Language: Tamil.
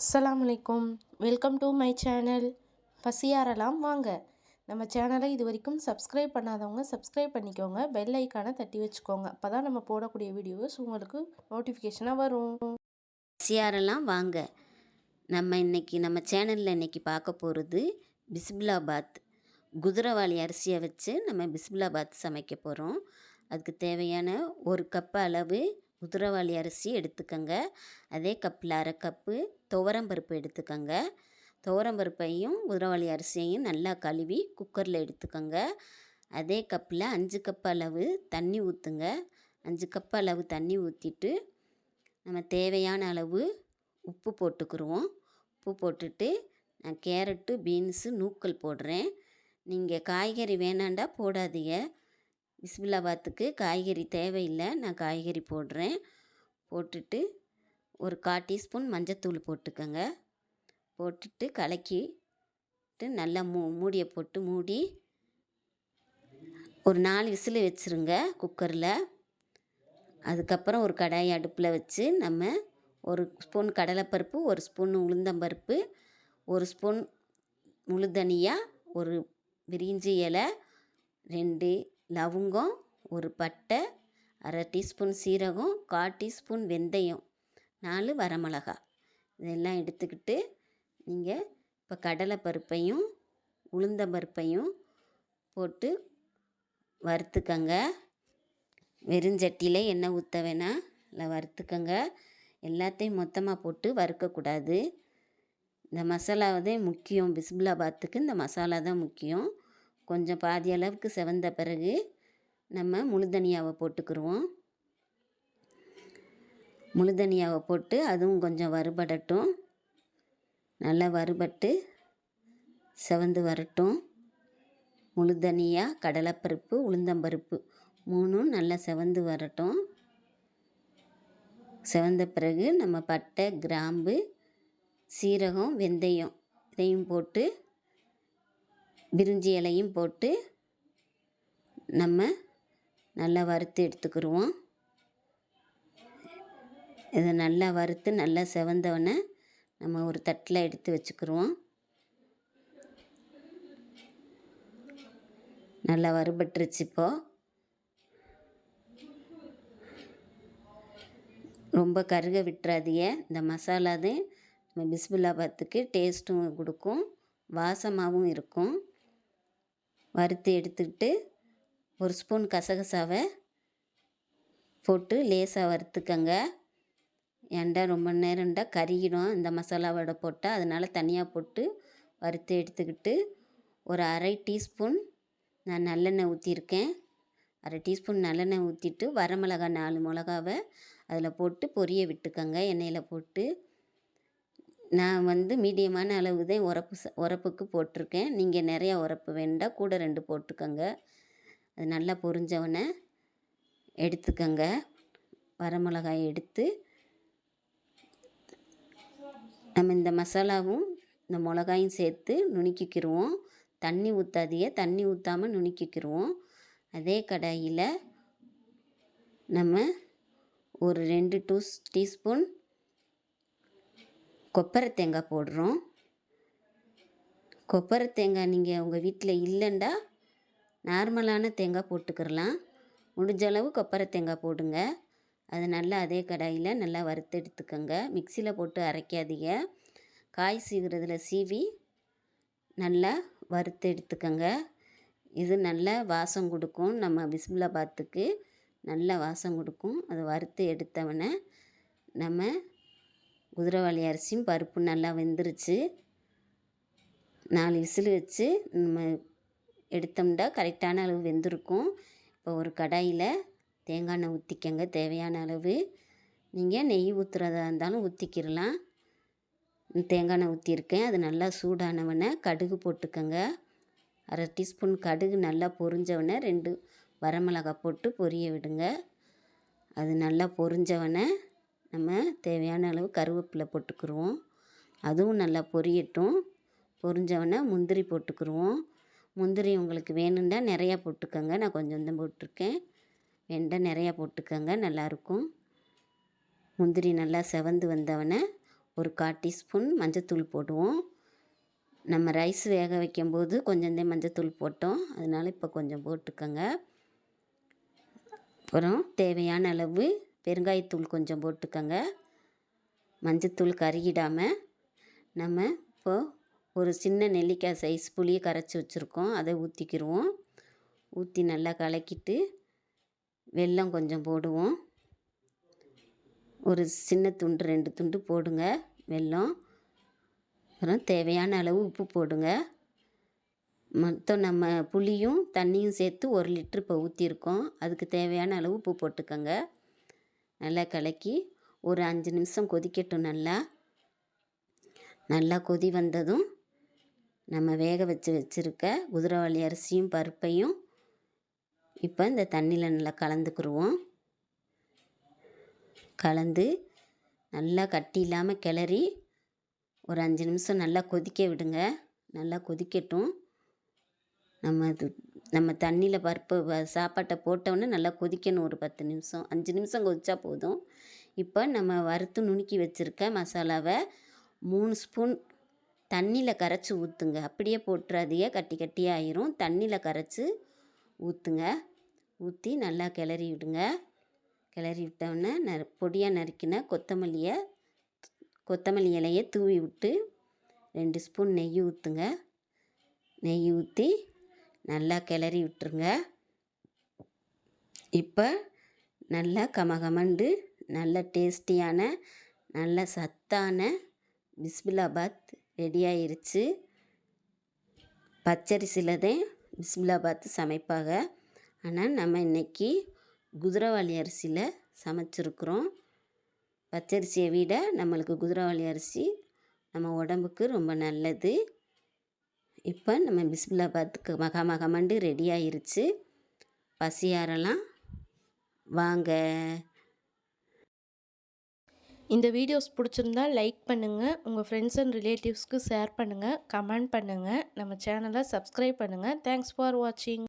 அஸ்லாம் வலைக்கும் வெல்கம் டு மை சேனல். பசியாரலாம் வாங்க. நம்ம சேனலை இது வரைக்கும் சப்ஸ்கிரைப் பண்ணாதவங்க சப்ஸ்கிரைப் பண்ணிக்கோங்க. பெல் ஐக்கானை தட்டி வச்சுக்கோங்க. அப்போ தான் நம்ம போடக்கூடிய வீடியோஸ் உங்களுக்கு நோட்டிஃபிகேஷனாக வரும். பசியாரலாம் வாங்க. நம்ம இன்னைக்கு நம்ம சேனலில் இன்னைக்கு பார்க்க போகிறது பிஸ்பிலாபாத் குதிரவாளி அரிசியை வச்சு நம்ம பிஸ்பிலாபாத் சமைக்க போகிறோம் அதுக்கு தேவையான ஒரு கப் அளவு குதிரவாளி அரிசி எடுத்துக்கோங்க. அதே கப்பில் அரை கப்பு துவரம்பருப்பு எடுத்துக்கோங்க. துவரம்பருப்பையும் குதிரவாளி அரிசியையும் நல்லா கழுவி குக்கரில் எடுத்துக்கோங்க. அதே கப்பில் அஞ்சு கப் அளவு தண்ணி ஊற்றுங்க அஞ்சு கப் அளவு தண்ணி ஊற்றிட்டு நம்ம தேவையான அளவு உப்பு போட்டுக்கிருவோம். உப்பு போட்டுட்டு நான் கேரட்டு பீன்ஸு நூக்கல் போடுறேன். நீங்கள் காய்கறி வேணாண்டா போடாதீங்க. பிஸ்மில்லாபாத்துக்கு காய்கறி தேவையில்லை நான் காய்கறி போடுறேன். போட்டுட்டு ஒரு கால் டீஸ்பூன் மஞ்சத்தூள் போட்டுக்கோங்க. போட்டுட்டு கலக்கிட்டு நல்லா மூ மூடியை போட்டு மூடி ஒரு நாலு விசில் வச்சுருங்க குக்கரில். அதுக்கப்புறம் ஒரு கடாய் அடுப்பில் வச்சு நம்ம ஒரு ஸ்பூன் கடலைப்பருப்பு ஒரு ஸ்பூன் உளுந்தம்பருப்பு ஒரு ஸ்பூன் முழு தனியாக ஒரு விரிஞ்சி இலை ரெண்டு லவங்கம் ஒரு பட்டை அரை டீஸ்பூன் சீரகம் கால் டீஸ்பூன் வெந்தயம் நாலு வரமிளகா. இதெல்லாம் எடுத்துக்கிட்டு நீங்கள் இப்போ கடலை பருப்பையும் உளுந்த பருப்பையும் போட்டு வறுத்துக்கங்க. வெறுஞ்சட்டியில் எண்ணெய் ஊற்ற வேணாம். இல்லை வறுத்துக்கங்க. எல்லாத்தையும் மொத்தமாக போட்டு வறுக்கக்கூடாது. இந்த மசாலா தான் முக்கியம். பிஸ்பிலாபாத்துக்கு இந்த மசாலா தான் முக்கியம். கொஞ்சம் பாதி அளவுக்கு செவந்த பிறகு நம்ம முழுதனியாவை போட்டுக்கிருவோம். முழுதனியாவை போட்டு அதுவும் கொஞ்சம் வறுபடட்டும். நல்லா வறுபட்டு செவந்து வரட்டும். முழுதனியா கடலைப்பருப்பு உளுந்தம்பருப்பு மூணும் நல்லா செவந்து வரட்டும். செவந்த பிறகு நம்ம பட்டை கிராம்பு சீரகம் வெந்தயம் இதையும் போட்டு பிரிஞ்சி இலையும் போட்டு நம்ம நல்லா வறுத்து எடுத்துக்கிடுவோம் இதை நல்லா வறுத்து நல்லா செவந்தவொடனே நம்ம ஒரு தட்டில் எடுத்து வச்சுக்கிடுவோம் நல்லா வறுபட்டுருச்சு இப்போது ரொம்ப கருக விட்டுறாதிய இந்த மசாலா தான் நம்ம பிஸ்பில்லாபாத்துக்கு டேஸ்ட்டும் கொடுக்கும். வாசமாகவும் இருக்கும். வறுத்து எடுத்துக்கிட்டு ஒரு ஸ்பூன் கசகசாவை போட்டு லேசாக வறுத்துக்கங்க. ஏன்டா ரொம்ப நேரம்டா? கருகிடும். இந்த மசாலாவோட போட்டால் அதனால் தனியாக போட்டு வறுத்து எடுத்துக்கிட்டு ஒரு அரை டீஸ்பூன் நான் நல்லெண்ணெய் ஊற்றிருக்கேன் அரை டீஸ்பூன் நல்லெண்ணெய் ஊற்றிட்டு வரமிளகா நாலு மிளகாவை அதில் போட்டு பொரிய விட்டுக்கோங்க. எண்ணெயில் போட்டு நான் வந்து மீடியமான அளவு தான் உரப்பு ச உரப்புக்கு போட்டிருக்கேன். நீங்கள் நிறையா உரப்பு வேண்டாம் கூட ரெண்டு போட்டுக்கோங்க. அது நல்லா பொரிஞ்சவொடனே எடுத்துக்கோங்க. வரமிளகாய் எடுத்து நம்ம இந்த மசாலாவும் இந்த மிளகாயும் சேர்த்து நுணுக்கிக்கிடுவோம் தண்ணி ஊற்றாதிய தண்ணி ஊற்றாமல் நுணுக்கிக்கிடுவோம் அதே கடாயில் நம்ம ஒரு ரெண்டு டூ டீஸ்பூன் கொப்பரை தேங்காய் போடுறோம். கொப்பரை தேங்காய் நீங்கள் உங்கள் வீட்டில் இல்லைண்டா நார்மலான தேங்காய் போட்டுக்கிறலாம் முடிஞ்ச அளவு கொப்பரை தேங்காய் போடுங்க. அது நல்லா அதே கடாயில் நல்லா வறுத்து எடுத்துக்கோங்க. மிக்சியில் போட்டு அரைக்காதீங்க. காய் சீவுறதுல சீவி நல்லா வறுத்து எடுத்துக்கோங்க. இது நல்ல வாசம் கொடுக்கும். நம்ம பிஸ்மில்லாபாத்துக்கு நல்ல வாசம் கொடுக்கும். அது வறுத்து எடுத்தவொடனே நம்ம குதிரைவாளி அரிசியும் பருப்பு நல்லா வெந்துருச்சு. நாலு விசில் வச்சு நம்ம எடுத்தோம்னா கரெக்டான அளவு வெந்திருக்கும். இப்போ ஒரு கடாயில் தேங்காய் எண்ணெய் ஊற்றிக்கங்க தேவையான அளவு. நீங்கள் நெய் ஊற்றுறதா இருந்தாலும் ஊற்றிக்கிடலாம் தேங்காய் எண்ணெய் ஊற்றிருக்கேன் அது நல்லா சூடானவொடனே கடுகு போட்டுக்கோங்க. அரை டீஸ்பூன் கடுகு நல்லா பொரிஞ்சவொடனே ரெண்டு வரமிளகா போட்டு பொரிய விடுங்க. அது நல்லா பொரிஞ்சவொடனே நம்ம தேவையான அளவு கருவேப்பிலை போட்டுக்கிருவோம். அதுவும் நல்லா பொரியட்டும். பொரிஞ்சவொடனே முந்திரி போட்டுக்கிருவோம். முந்திரி உங்களுக்கு வேணும்னா நிறையா போட்டுக்கோங்க. நான் கொஞ்சம் தான் போட்டிருக்கேன். வேண்டாம் நிறையா போட்டுக்கோங்க. நல்லாயிருக்கும். முந்திரி நல்லா செவந்து வந்தவொடனே ஒரு கால் டீஸ்பூன் மஞ்சத்தூள் போடுவோம். நம்ம ரைஸ் வேக வைக்கும்போது கொஞ்சம் மஞ்சத்தூள் போட்டோம். அதனால் இப்போ கொஞ்சம் போட்டுக்கோங்க. அப்புறம் தேவையான அளவு பெருங்காயத்தூள் கொஞ்சம் போட்டுக்கோங்க. மஞ்சத்தூள் கருகிடாமல் நம்ம இப்போது ஒரு சின்ன நெல்லிக்காய் சைஸ் புளியை கரைச்சி வச்சுருக்கோம். அதை ஊற்றிக்கிடுவோம் ஊற்றி நல்லா கலக்கிட்டு வெல்லம் கொஞ்சம் போடுவோம். ஒரு சின்ன துண்டு ரெண்டு துண்டு போடுங்க வெல்லம். அப்புறம் தேவையான அளவு உப்பு போடுங்க. மொத்தம் நம்ம புளியும் தண்ணியும் சேர்த்து ஒரு லிட்ரு இப்போ ஊற்றிருக்கோம் அதுக்கு தேவையான அளவு உப்பு போட்டுக்கோங்க. நல்லா கலக்கி ஒரு அஞ்சு நிமிஷம் கொதிக்கட்டும் நல்லா. நல்லா கொதி வந்ததும் நம்ம வேக வச்சு வச்சுருக்க குதிரவாளி அரிசியும் பருப்பையும் இப்போ இந்த தண்ணியில் நல்லா கலந்துக்குருவோம். கலந்து நல்லா கட்டி இல்லாமல் கிளறி ஒரு அஞ்சு நிமிஷம் நல்லா கொதிக்க விடுங்க. நல்லா கொதிக்கட்டும். நம்ம இது நம்ம தண்ணியில் பருப்பு வ- சாப்பாட்டை போட்டோன்னே நல்லா கொதிக்கணும் ஒரு பத்து நிமிஷம். அஞ்சு நிமிஷம் கொதிச்சா போதும். இப்போ நம்ம வறுத்து நுணுக்கி வச்சுருக்க மசாலாவை மூணு ஸ்பூன் தண்ணியில் கரைச்சி ஊற்றுங்க அப்படியே போட்டுறாதையே கட்டி கட்டி ஆயிரும். தண்ணியில் கரைச்சி ஊற்றுங்க ஊற்றி நல்லா கிளறி விடுங்க. கிளறி விட்டோன்னே நறு பொடியாக நறுக்கின கொத்தமல்லியை கொத்தமல்லி இலையை தூவி விட்டு ரெண்டு ஸ்பூன் நெய் ஊற்றுங்க நெய் ஊற்றி நல்லா கிளறி விட்டுருங்க. இப்போ நல்லா கமகமண்டு நல்ல டேஸ்டியான நல்ல சத்தான பிஸ்மிலாபாத் ரெடி ஆயிருச்சு. பச்சரிசியில் தான் பிஸ்மிலாபாத் சமைப்பாங்க. ஆனால் நம்ம இன்னைக்கு குதிரவாளி அரிசியில் சமைச்சிருக்கிறோம். பச்சரிசியை விட நம்மளுக்கு குதிரவாளி அரிசி நம்ம உடம்புக்கு ரொம்ப நல்லது. இப்போ நம்ம பிஸ்மிலாபாத்துக்கு மகா மகமண்டு ரெடி ஆயிருச்சு. பசியாரெல்லாம் வாங்க. இந்த வீடியோஸ் பிடிச்சிருந்தா லைக் பண்ணுங்கள் உங்கள் ஃப்ரெண்ட்ஸ் அண்ட் ரிலேட்டிவ்ஸ்க்கு ஷேர் பண்ணுங்கள் கமெண்ட் பண்ணுங்கள் நம்ம சேனலை சப்ஸ்கிரைப் பண்ணுங்கள் தேங்க்ஸ் ஃபார் வாட்சிங்